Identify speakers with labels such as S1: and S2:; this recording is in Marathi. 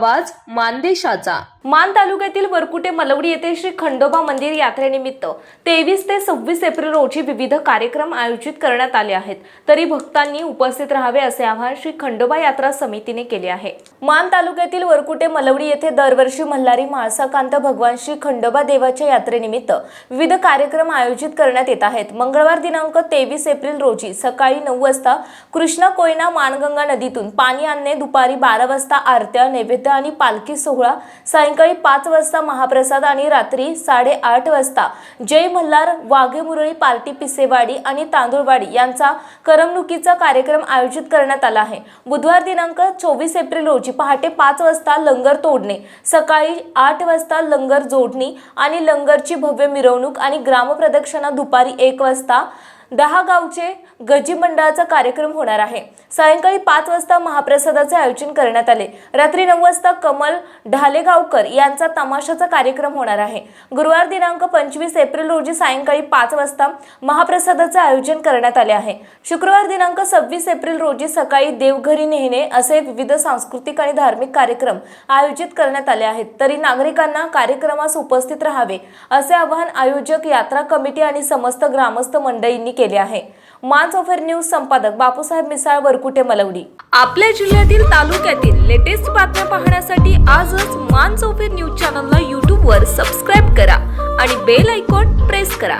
S1: आवाज मानदेशाचा. मान तालुक्यातील वरकुटे मलवडी येथे श्री खंडोबा मंदिर यात्रेनिमित्त तेवीस ते सव्वीस एप्रिल रोजी विविध कार्यक्रम आयोजित करण्यात आले आहेत. तरी भक्तांनी उपस्थित राहावे असे आवाहन श्री खंडोबा यात्रा समितीने केले आहे. मान तालुक्यातील वरकुटे मलवडी येथे दरवर्षी मल्हारी म्हाळसाकांत भगवान श्री खंडोबा देवाच्या यात्रेनिमित्त विविध कार्यक्रम आयोजित करण्यात येत आहेत. मंगळवार दिनांक तेवीस एप्रिल रोजी सकाळी नऊ वाजता कृष्णा कोयना मानगंगा नदीतून पाणी आणणे दुपारी बारा वाजता आरत्या नैवेद्य आणि पालखी सोहळा सायंकाळी पाच वाजता महाप्रसाद आणि रात्री साडेआठ वाजता जय मल्हार वाघेमुरळी पार्टी पिसेवाडी आणि तांदूळवाडी यांचा करमणुकीचा कार्यक्रम आयोजित करण्यात आला आहे. बुधवार दिनांक चोवीस एप्रिल रोजी पहाटे पाच वाजता लंगर तोडणे सकाळी आठ वाजता लंगर जोडणी आणि लंगरची भव्य मिरवणूक आणि ग्रामप्रदक्षिणा दुपारी एक वाजता दहा गावचे गजी मंडळाचा कार्यक्रम होणार आहे. सायंकाळी पाच वाजता महाप्रसादाचे आयोजन करण्यात आले. रात्री नऊ वाजता कमल ढालेगावकर यांचा तमाशाचा कार्यक्रम होणार आहे. गुरुवार दिनांक पंचवीस एप्रिल रोजी सायंकाळी पाच वाजता महाप्रसादाचे आयोजन करण्यात आले आहे. शुक्रवार दिनांक सव्वीस एप्रिल रोजी सकाळी देवघरी नेहणे असे विविध सांस्कृतिक आणि धार्मिक कार्यक्रम आयोजित करण्यात आले आहेत. तरी नागरिकांना कार्यक्रमास उपस्थित राहावे असे आवाहन आयोजक यात्रा कमिटी आणि समस्त ग्रामस्थ मंडळींनी केले आहे. मान ऑफर न्यूज संपादक बापूसाहेब मिसाळ वरकुटे मलवडी आपल्या जिल्ह्यातील तालुक्यातील लेटेस्ट बातम्या पाहण्यासाठी आजच मानस ऑफर न्यूज चॅनलला यूट्यूबवर सबस्क्राईब करा आणि बेल आयकॉन प्रेस करा.